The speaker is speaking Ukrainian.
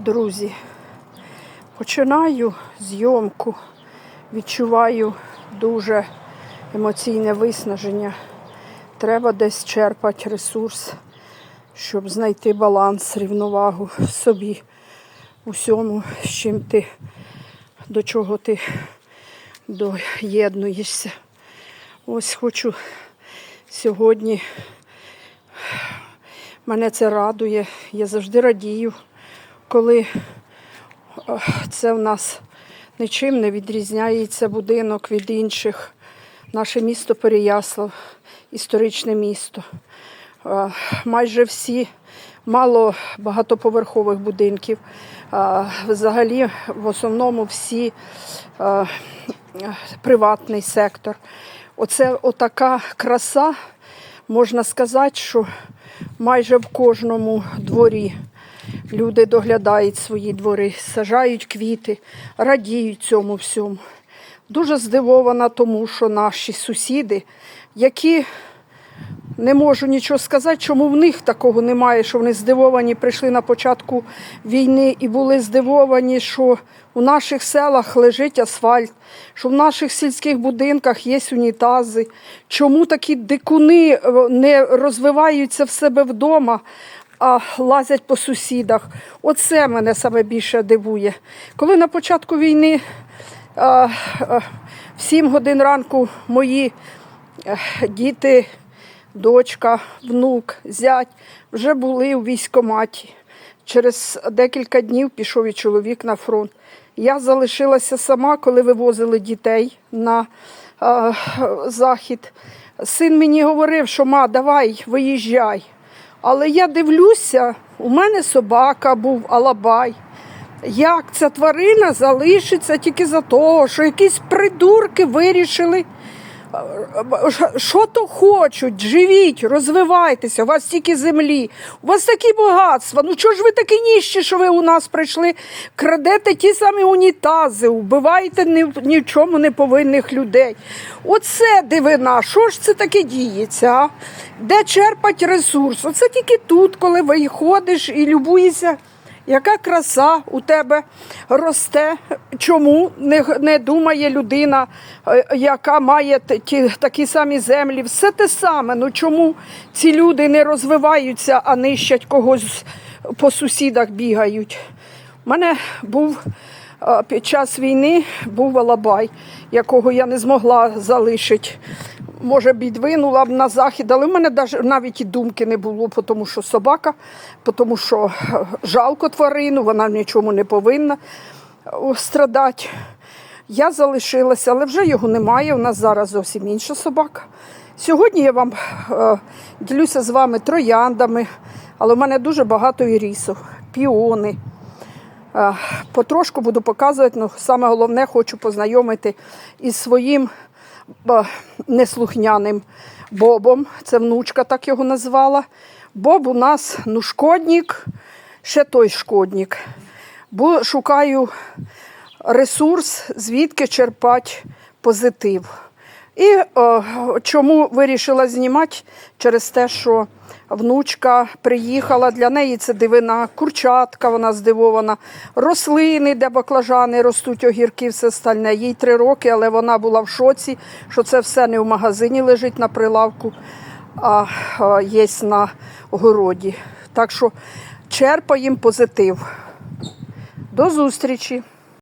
Друзі, починаю зйомку, відчуваю дуже емоційне виснаження. Треба десь черпати ресурс, щоб знайти баланс, рівновагу в собі, усьому, з чим ти, до чого ти доєднуєшся. Ось хочу сьогодні Мене це радує. Я завжди радію, коли е, це в нас нічим не відрізняється будинок від інших. Наше місто Переяслав, історичне місто. Е, Майже всі мало багатоповерхових будинків. Е, Взагалі, в основному всі приватний сектор. Оце отака краса, можна сказати, що майже в кожному дворі люди доглядають свої двори, сажають квіти, радіють цьому всьому. Дуже здивована тому, що наші сусіди, які не можу нічого сказати, чому в них такого немає, що вони здивовані, прийшли на початку війни і були здивовані, що у наших селах лежить асфальт, що в наших сільських будинках є унітази. Чому такі дикуни е, не розвиваються в себе вдома, а лазять по сусідах? Оце мене саме більше дивує. Коли на початку війни е, в 7 годин ранку мої е, діти дочка, внук, зять вже були у військкоматі. Через декілька днів пішов і чоловік на фронт. Я залишилася сама, коли вивозили дітей на е, захід. Син мені говорив, що ма, давай, виїжджай. Але я дивлюся, у мене собака був алабай. Як ця тварина залишиться тільки за того, що якісь придурки вирішили що то хочуть, живіть, розвивайтеся, у вас стільки землі, у вас такі багатства. Ну чого ж ви такі ніщі, що ви у нас прийшли, крадете ті самі унітази, вбиваєте ні, ні в чому не повинних людей. Оце дивина, що ж це таке діється? а? Де черпать ресурс? Оце тільки тут, коли виходиш і любуєшся. Яка краса у тебе росте? Чому не, не думає людина, е, яка має ті, такі самі землі? Все те саме. Ну чому ці люди не розвиваються, а нищать когось по сусідах бігають? У мене був е, під час війни був алабай, якого я не змогла залишити. Може, відвинула б на захід, але в мене навіть і думки не було, тому що собака, тому що е, жалко тварину, вона нічому не повинна страдати. Я залишилася, але вже його немає. У нас зараз зовсім інша собака. Сьогодні я вам е, ділюся з вами трояндами, але в мене дуже багато ірісів, піони. Е, Потрошку буду показувати, але саме головне хочу познайомити із своїм е, неслухняним Бобом. Це внучка так його назвала. Боб у нас ну, шкодник, ще той шкодник. Бо шукаю ресурс, звідки черпати позитив. І е, чому вирішила знімати? Через те, що внучка приїхала, для неї це дивина, курчатка, вона здивована, рослини, де баклажани ростуть, огірки, все остальне. Їй три роки, але вона була в шоці, що це все не в магазині лежить на прилавку, а е, є на городі. Так що черпаємо позитив. До зустрічі!